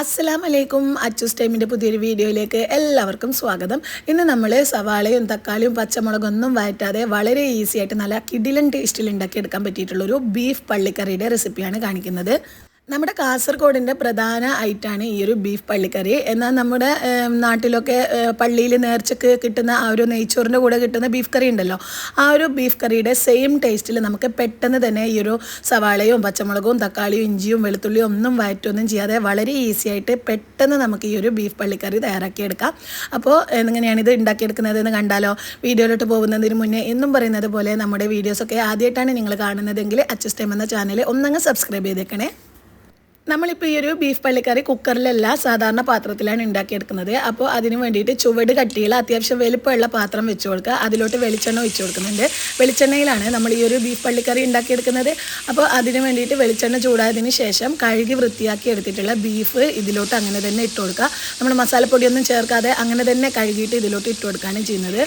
അസ്സലാം വലൈക്കും അച്ചൂസ് ടൈമിന്റെ പുതിയൊരു വീഡിയോയിലേക്ക് എല്ലാവർക്കും സ്വാഗതം. ഇന്ന് നമ്മൾ സവാളയും തക്കാളിയും പച്ചമുളകൊന്നും വഴറ്റാതെ വളരെ ഈസി ആയിട്ട് നല്ല കിടിലൻ ടേസ്റ്റിൽ ഉണ്ടാക്കിയെടുക്കാൻ പറ്റിയിട്ടുള്ളൊരു ബീഫ് പള്ളിക്കറിയുടെ റെസിപ്പിയാണ് കാണിക്കുന്നത്. നമ്മുടെ കാസർഗോഡിന്റെ പ്രധാന ഐറ്റാണ് ഈ ഒരു ബീഫ് പള്ളിക്കറി. എന്നാൽ നമ്മുടെ നാട്ടിലൊക്കെ പള്ളിയിൽ നേർച്ചക്ക് കിട്ടുന്ന ആ ഒരു നെയ്ച്ചോറിന്റെ കൂടെ കിട്ടുന്ന ബീഫ് കറി ഉണ്ടല്ലോ. ആ ഒരു ബീഫ് കറിയുടെ സെയിം ടേസ്റ്റിൽ നമുക്ക് പെട്ടെന്ന് തന്നെ ഈ ഒരു സവാളയും പച്ചമുളകും തക്കാളിയും ഇഞ്ചിയും വെളുത്തുള്ളിയും ഒന്നും വയറ്റൊന്നും ചെയ്യാതെ വളരെ ഈസി ആയിട്ട് പെട്ടെന്ന് നമുക്ക് ഈ ഒരു ബീഫ് പള്ളിക്കറി തയ്യാറാക്കിയെടുക്കാം. അപ്പോൾ എങ്ങനെയാണ് ഇത് ഉണ്ടാക്കിയെടുക്കുന്നതെന്ന് കണ്ടാലോ? വീഡിയോയിലോട്ട് പോകുന്നതിന് മുന്നേ എന്നും പറയുന്നത് പോലെ നമ്മുടെ വീഡിയോസൊക്കെ ആദ്യമായിട്ടാണ് നിങ്ങൾ കാണുന്നതെങ്കിൽ അച്ചസ്റ്റൈം എന്ന ചാനൽ ഒന്നങ്ങ് സബ്സ്ക്രൈബ് ചെയ്തേക്കണേ. നമ്മളിപ്പോൾ ഈ ഒരു ബീഫ് പള്ളിക്കറി കുക്കറിലല്ല സാധാരണ പാത്രത്തിലാണ് ഉണ്ടാക്കിയെടുക്കുന്നത്. അപ്പോൾ അതിന് വേണ്ടിയിട്ട് ചുവട് കട്ടിയുള്ള അത്യാവശ്യം വലുപ്പമുള്ള പാത്രം വെച്ച് കൊടുക്കുക. അതിലോട്ട് വെളിച്ചെണ്ണ ഒഴിച്ച് കൊടുക്കുന്നുണ്ട്. വെളിച്ചെണ്ണയിലാണ് നമ്മൾ ഈ ഒരു ബീഫ് പള്ളിക്കറി ഉണ്ടാക്കിയെടുക്കുന്നത്. അപ്പോൾ അതിന് വേണ്ടിയിട്ട് വെളിച്ചെണ്ണ ചൂടായതിന് ശേഷം കഴുകി വൃത്തിയാക്കി എടുത്തിട്ടുള്ള ബീഫ് ഇതിലോട്ട് അങ്ങനെ തന്നെ ഇട്ട് കൊടുക്കുക. നമ്മൾ മസാലപ്പൊടിയൊന്നും ചേർക്കാതെ അങ്ങനെ തന്നെ കഴുകിയിട്ട് ഇതിലോട്ട് ഇട്ട് കൊടുക്കുകയാണ് ചെയ്യുന്നത്.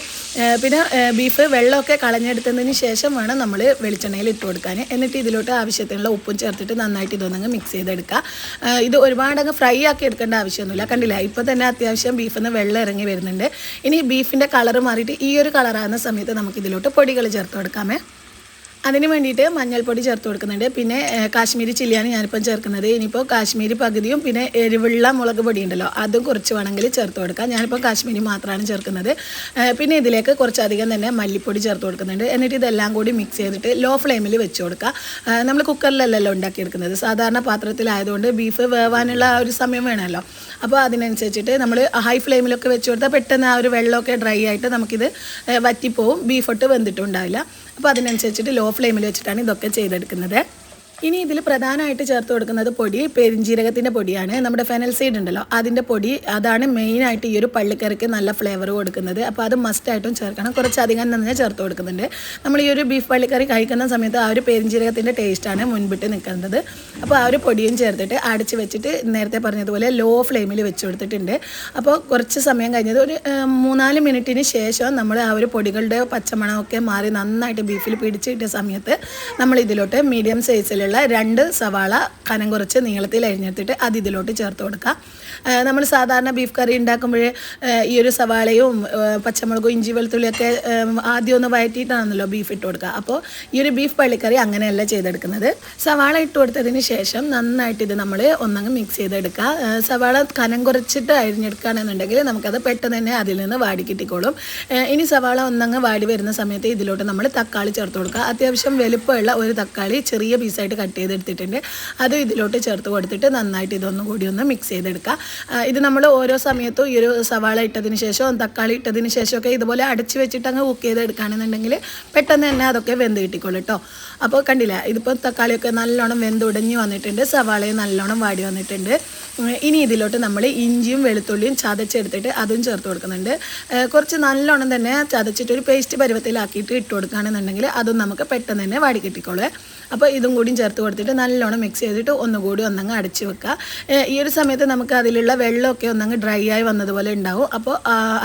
പിന്നെ ബീഫ് വെള്ളമൊക്കെ കളഞ്ഞെടുത്തതിന് ശേഷം വേണം നമ്മൾ വെളിച്ചെണ്ണയിൽ ഇട്ട് കൊടുക്കാൻ. എന്നിട്ട് ഇതിലോട്ട് ആവശ്യത്തിനുള്ള ഉപ്പും ചേർത്തിട്ട് നന്നായിട്ട് ഇതൊന്നങ്ങ് മിക്സ് ചെയ്തെടുക്കുക ഏഹ് ഇത് ഒരുപാടങ്ങ് ഫ്രൈ ആക്കി എടുക്കേണ്ട ആവശ്യമൊന്നുമില്ല. കണ്ടില്ല? ഇപ്പോൾ തന്നെ അത്യാവശ്യം ബീഫിൽ വെള്ളം ഇറങ്ങി വരുന്നുണ്ട്. ഇനി ബീഫിന്റെ കളർ മാറിയിട്ട് ഈ ഒരു കളറാകുന്ന സമയത്ത് നമുക്ക് ഇതിലോട്ട് പൊടികൾ ചേർത്ത് കൊടുക്കാമേ. അതിന് വേണ്ടിയിട്ട് മഞ്ഞൾപ്പൊടി ചേർത്ത് കൊടുക്കുന്നുണ്ട്. പിന്നെ കാശ്മീരി ചില്ലിയാണ് ഞാനിപ്പം ചേർക്കുന്നത്. ഇനിയിപ്പോൾ കാശ്മീരി പകുതിയും പിന്നെ എരിവുള്ള മുളക് പൊടി ഉണ്ടല്ലോ അതും കുറച്ച് വേണമെങ്കിൽ ചേർത്ത് കൊടുക്കാം. ഞാനിപ്പോൾ കാശ്മീരി മാത്രമാണ് ചേർക്കുന്നത്. പിന്നെ ഇതിലേക്ക് കുറച്ചധികം തന്നെ മല്ലിപ്പൊടി ചേർത്ത് കൊടുക്കുന്നുണ്ട്. എന്നിട്ട് ഇതെല്ലാം കൂടി മിക്സ് ചെയ്തിട്ട് ലോ ഫ്ലെയിമിൽ വെച്ച് കൊടുക്കാം. നമ്മൾ കുക്കറിലല്ലല്ലോ ഉണ്ടാക്കിയെടുക്കുന്നത്. സാധാരണ പാത്രത്തിലായതുകൊണ്ട് ബീഫ് വേവാനുള്ള ആ ഒരു സമയം വേണമല്ലോ. അപ്പോൾ അതിനനുസരിച്ചിട്ട് നമ്മൾ ഹൈ ഫ്ലെയിമിലൊക്കെ വെച്ച് കൊടുത്താൽ പെട്ടെന്ന് ആ ഒരു വെള്ളമൊക്കെ ഡ്രൈ ആയിട്ട് നമുക്കിത് വറ്റിപ്പോവും. ബീഫൊട്ട് വെന്തിട്ടുണ്ടാവില്ല. അപ്പോൾ അതിനനുസരിച്ചിട്ട് ലോ ഫ്ലെയിമിൽ വെച്ചിട്ടാണ് ഇതൊക്കെ ചെയ്തെടുക്കുന്നത്. ഇനി ഇതിൽ പ്രധാനമായിട്ട് ചേർത്ത് കൊടുക്കുന്നത് പൊടി പെരിഞ്ജീരകത്തിന്റെ പൊടിയാണ്. നമ്മുടെ ഫെനൽ സൈഡ് ഉണ്ടല്ലോ അതിന്റെ പൊടി അതാണ് മെയിനായിട്ട് ഈ ഒരു പള്ളിക്കറിക്ക് നല്ല ഫ്ലേവർ കൊടുക്കുന്നത്. അപ്പോൾ അത് മസ്റ്റായിട്ടും ചേർക്കണം. കുറച്ചധികം തന്നെ ചേർത്ത് കൊടുക്കുന്നുണ്ട്. നമ്മൾ ഈ ഒരു ബീഫ് പള്ളിക്കറി കഴിക്കുന്ന സമയത്ത് ആ ഒരു പെരിഞ്ജീരകത്തിന്റെ ടേസ്റ്റാണ് മുൻപിട്ട് നിൽക്കുന്നത്. അപ്പോൾ ആ ഒരു പൊടിയും ചേർത്തിട്ട് അടച്ച് വെച്ചിട്ട് നേരത്തെ പറഞ്ഞതുപോലെ ലോ ഫ്ലെയിമിൽ വെച്ച് കൊടുത്തിട്ടുണ്ട്. അപ്പോൾ കുറച്ച് സമയം കഴിഞ്ഞത് ഒരു മൂന്നാൽ മിനിറ്റിന് ശേഷം നമ്മൾ ആ ഒരു പൊടികളുടെ പച്ചമണമൊക്കെ മാറി നന്നായിട്ട് ബീഫിൽ പിടിച്ച് കിട്ടിയ സമയത്ത് നമ്മൾ ഇതിലോട്ട് മീഡിയം സൈസിലുള്ള രണ്ട് സവാള കനം കുറച്ച് നീളത്തിൽ അരിഞ്ഞെടുത്തിട്ട് അത് ഇതിലോട്ട് ചേർത്ത് കൊടുക്കുക നമ്മൾ സാധാരണ ബീഫ് കറി ഉണ്ടാക്കുമ്പോൾ ഈ ഒരു സവാളയും പച്ചമുളകും ഇഞ്ചി വെളുത്തുള്ളിയൊക്കെ ആദ്യം ഒന്ന് വഴറ്റിയിട്ടാണല്ലോ ബീഫ് ഇട്ട് കൊടുക്കുക. അപ്പോൾ ഈ ഒരു ബീഫ് പള്ളിക്കറി അങ്ങനെയല്ല ചെയ്തെടുക്കുന്നത്. സവാള ഇട്ട് കൊടുത്തതിന് ശേഷം നന്നായിട്ട് ഇത് നമ്മൾ ഒന്നങ്ങ് മിക്സ് ചെയ്തെടുക്കുക. സവാള കനം കുറച്ചിട്ട് അരിഞ്ഞെടുക്കുകയാണെന്നുണ്ടെങ്കിൽ നമുക്കത് പെട്ടെന്ന് തന്നെ അതിൽ നിന്ന് വാടി കിട്ടിക്കോളും. ഇനി സവാള ഒന്നങ്ങ് വാടി വരുന്ന സമയത്ത് ഇതിലോട്ട് നമ്മൾ തക്കാളി ചേർത്ത് കൊടുക്കുക. അത്യാവശ്യം വലുപ്പമുള്ള ഒരു തക്കാളി ചെറിയ പീസായിട്ട് കട്ട് ചെയ്തെടുത്തിട്ടുണ്ട്. അത് ഇതിലോട്ട് ചേർത്ത് കൊടുത്തിട്ട് നന്നായിട്ട് ഇതൊന്നും കൂടി ഒന്ന് മിക്സ് ചെയ്തെടുക്കുക ഇത് നമ്മൾ ഓരോ സമയത്തും ഈ ഒരു സവാള ഇട്ടതിന് ശേഷവും തക്കാളി ഇട്ടതിന് ശേഷമൊക്കെ ഇതുപോലെ അടച്ച് വെച്ചിട്ട് അങ്ങ് കുക്ക് ചെയ്തെടുക്കുകയാണെന്നുണ്ടെങ്കിൽ പെട്ടെന്ന് തന്നെ അതൊക്കെ വെന്ത് കിട്ടിക്കോളൂ കേട്ടോ അപ്പോൾ കണ്ടില്ല ഇതിപ്പോൾ തക്കാളിയൊക്കെ നല്ലോണം വെന്ത് ഉടഞ്ഞു വന്നിട്ടുണ്ട്. സവാളയും നല്ലോണം വാടി വന്നിട്ടുണ്ട്. ഇനി ഇതിലോട്ട് നമ്മൾ ഇഞ്ചിയും വെളുത്തുള്ളിയും ചതച്ചെടുത്തിട്ട് അതും ചേർത്ത് കൊടുക്കുന്നുണ്ട്. കുറച്ച് നല്ലോണം തന്നെ ചതച്ചിട്ട് ഒരു പേസ്റ്റ് പരുവത്തിലാക്കിയിട്ട് ഇട്ട് കൊടുക്കുകയാണെന്നുണ്ടെങ്കിൽ അതും നമുക്ക് പെട്ടെന്ന് തന്നെ വാടി കിട്ടിക്കോളൂ. അപ്പോൾ ഇതും കൂടിയും കൊടുത്തിട്ട് നല്ലോണം മിക്സ് ചെയ്തിട്ട് ഒന്നുകൂടി ഒന്നങ്ങ് അടച്ച് വെക്കുക. ഈ ഒരു സമയത്ത് നമുക്ക് അതിലുള്ള വെള്ളമൊക്കെ ഒന്നങ്ങ് ഡ്രൈ ആയി വന്നതുപോലെ ഉണ്ടാവും. അപ്പോൾ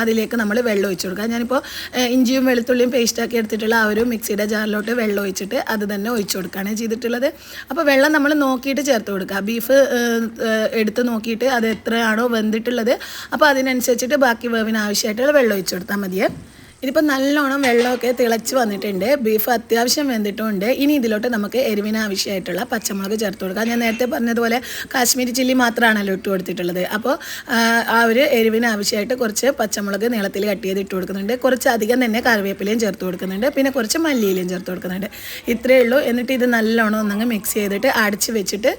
അതിലേക്ക് നമ്മൾ വെള്ളം ഒഴിച്ച് കൊടുക്കുക. ഞാനിപ്പോൾ ഇഞ്ചിയും വെളുത്തുള്ളിയും പേസ്റ്റാക്കി എടുത്തിട്ടുള്ള ആ ഒരു മിക്സിയുടെ ജാറിലോട്ട് വെള്ളം ഒഴിച്ചിട്ട് അത് തന്നെ ഒഴിച്ച് കൊടുക്കുകയാണ് ചെയ്തിട്ടുള്ളത്. അപ്പോൾ വെള്ളം നമ്മൾ നോക്കിയിട്ട് ചേർത്ത് കൊടുക്കുക. ബീഫ് എടുത്ത് നോക്കിയിട്ട് അത് എത്രയാണോ വെന്തിട്ടുള്ളത്. അപ്പോൾ അതിനനുസരിച്ചിട്ട് ബാക്കി വേവിന് ആവശ്യമായിട്ടുള്ള വെള്ളം ഒഴിച്ച് കൊടുത്താൽ മതിയേ. ഇതിപ്പോൾ നല്ലോണം വെള്ളമൊക്കെ തിളച്ച് വന്നിട്ടുണ്ട്. ബീഫ് അത്യാവശ്യം വെന്തിട്ടുമുണ്ട് ഇനി ഇതിലോട്ട് നമുക്ക് എരിവിന് ആവശ്യമായിട്ടുള്ള പച്ചമുളക് ചേർത്ത് കൊടുക്കാം. ഞാൻ നേരത്തെ പറഞ്ഞതുപോലെ കാശ്മീരി ചില്ലി മാത്രമാണല്ലോ ഇട്ട് കൊടുത്തിട്ടുള്ളത്. അപ്പോൾ ആ ഒരു എരിവിന് ആവശ്യമായിട്ട് കുറച്ച് പച്ചമുളക് നീളത്തിൽ കട്ട് ചെയ്ത് ഇട്ട് കൊടുക്കുന്നുണ്ട്. കുറച്ച് അധികം തന്നെ കറിവേപ്പിലയും ചേർത്ത് കൊടുക്കുന്നുണ്ട്. പിന്നെ കുറച്ച് മല്ലിയിലയും ചേർത്ത് കൊടുക്കുന്നുണ്ട്. ഇത്രയേ ഉള്ളൂ. എന്നിട്ട് ഇത് നല്ലോണം ഒന്നങ്ങ് മിക്സ് ചെയ്തിട്ട് അടച്ച് വെച്ചിട്ട്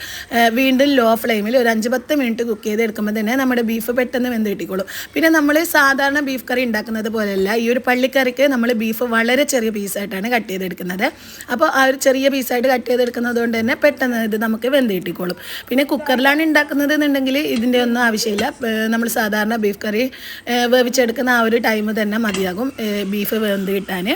വീണ്ടും ലോ ഫ്ലെയിമിൽ ഒരു അഞ്ച് പത്ത് മിനിറ്റ് കുക്ക് ചെയ്ത് എടുക്കുമ്പോൾ തന്നെ നമ്മുടെ ബീഫ് പെട്ടെന്ന് വെന്ത് കിട്ടിക്കോളും. പിന്നെ നമ്മൾ സാധാരണ ബീഫ് കറി ഉണ്ടാക്കുന്നത് പോലെയല്ല ഈ ഒരു പള്ളിക്കറിക്ക് നമ്മൾ ബീഫ് വളരെ ചെറിയ പീസായിട്ടാണ് കട്ട് ചെയ്തെടുക്കുന്നത്. അപ്പോൾ ആ ഒരു ചെറിയ പീസായിട്ട് കട്ട് ചെയ്തെടുക്കുന്നത് കൊണ്ട് തന്നെ പെട്ടെന്ന് ഇത് നമുക്ക് വെന്ത് കിട്ടിക്കോളും. പിന്നെ കുക്കറിലാണ് ഉണ്ടാക്കുന്നത് എന്നുണ്ടെങ്കിൽ ഇതിന്റെ ഒന്നും ആവശ്യമില്ല. നമ്മൾ സാധാരണ ബീഫ് കറി വേവിച്ചെടുക്കുന്ന ആ ഒരു ടൈം തന്നെ മതിയാകും ബീഫ് വെന്ത് കിട്ടാൻ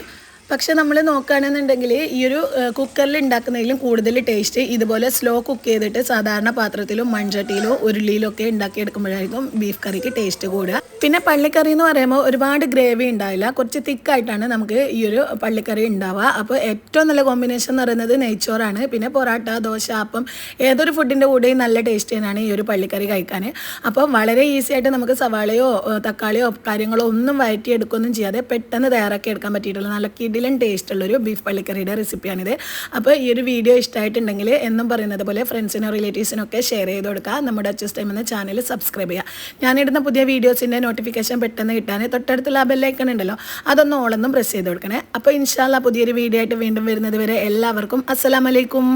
പക്ഷെ നമ്മൾ നോക്കുകയാണെന്നുണ്ടെങ്കിൽ ഈ ഒരു കുക്കറിൽ ഉണ്ടാക്കുന്നതിലും കൂടുതൽ ടേസ്റ്റ് ഇതുപോലെ സ്ലോ കുക്ക് ചെയ്തിട്ട് സാധാരണ പാത്രത്തിലും മൺചട്ടിയിലോ ഉരുളിയിലോ ഒക്കെ ഉണ്ടാക്കിയെടുക്കുമ്പോഴായിരിക്കും ബീഫ് കറിക്ക് ടേസ്റ്റ് കൂടുക. പിന്നെ പള്ളിക്കറി എന്ന് പറയുമ്പോൾ ഒരുപാട് ഗ്രേവി ഉണ്ടാവില്ല. കുറച്ച് തിക്കായിട്ടാണ് നമുക്ക് ഈ ഒരു പള്ളിക്കറി ഉണ്ടാവുക. അപ്പോൾ ഏറ്റവും നല്ല കോമ്പിനേഷൻ എന്ന് പറയുന്നത് നെയ്ച്ചോറാണ്. പിന്നെ പൊറാട്ട ദോശ അപ്പം ഏതൊരു ഫുഡിന്റെ കൂടെയും നല്ല ടേസ്റ്റ് തന്നെയാണ് ഈ ഒരു പള്ളിക്കറി കഴിക്കാൻ. അപ്പോൾ വളരെ ഈസി ആയിട്ട് നമുക്ക് സവാളയോ തക്കാളിയോ കാര്യങ്ങളോ ഒന്നും വഴറ്റിയെടുക്കുകയൊന്നും ചെയ്യാതെ പെട്ടെന്ന് തയ്യാറാക്കി എടുക്കാൻ പറ്റിയിട്ടുള്ള നല്ല കിടിലൻ ടേസ്റ്റ് ഉള്ളൊരു ബീഫ് പള്ളിക്കറിയുടെ റെസിപ്പിയാണിത് അപ്പോൾ ഈ ഒരു വീഡിയോ ഇഷ്ടമായിട്ടുണ്ടെങ്കിൽ എന്നും പറയുന്നത് പോലെ ഫ്രണ്ട്സിനും റിലേറ്റീവ്സിനൊക്കെ ഷെയർ ചെയ്ത് കൊടുക്കുക നമ്മുടെ അച്ചസ് ടൈം എന്ന ചാനൽ സബ്സ്ക്രൈബ് ചെയ്യുക ഞാനിടുന്ന പുതിയ വീഡിയോസിന്റെ നോട്ടിഫിക്കേഷൻ പെട്ടെന്ന് കിട്ടാൻ തൊട്ടടുത്തുള്ള ബെല്ലൈക്കൺ ഉണ്ടല്ലോ അതൊന്ന് ഓളൊന്നും പ്രസ് ചെയ്ത് കൊടുക്കണേ. അപ്പോൾ ഇൻഷാല്ല പുതിയൊരു വീഡിയോ ആയിട്ട് വീണ്ടും വരുന്നത് വരെ എല്ലാവർക്കും അസ്സലാമലൈക്കും.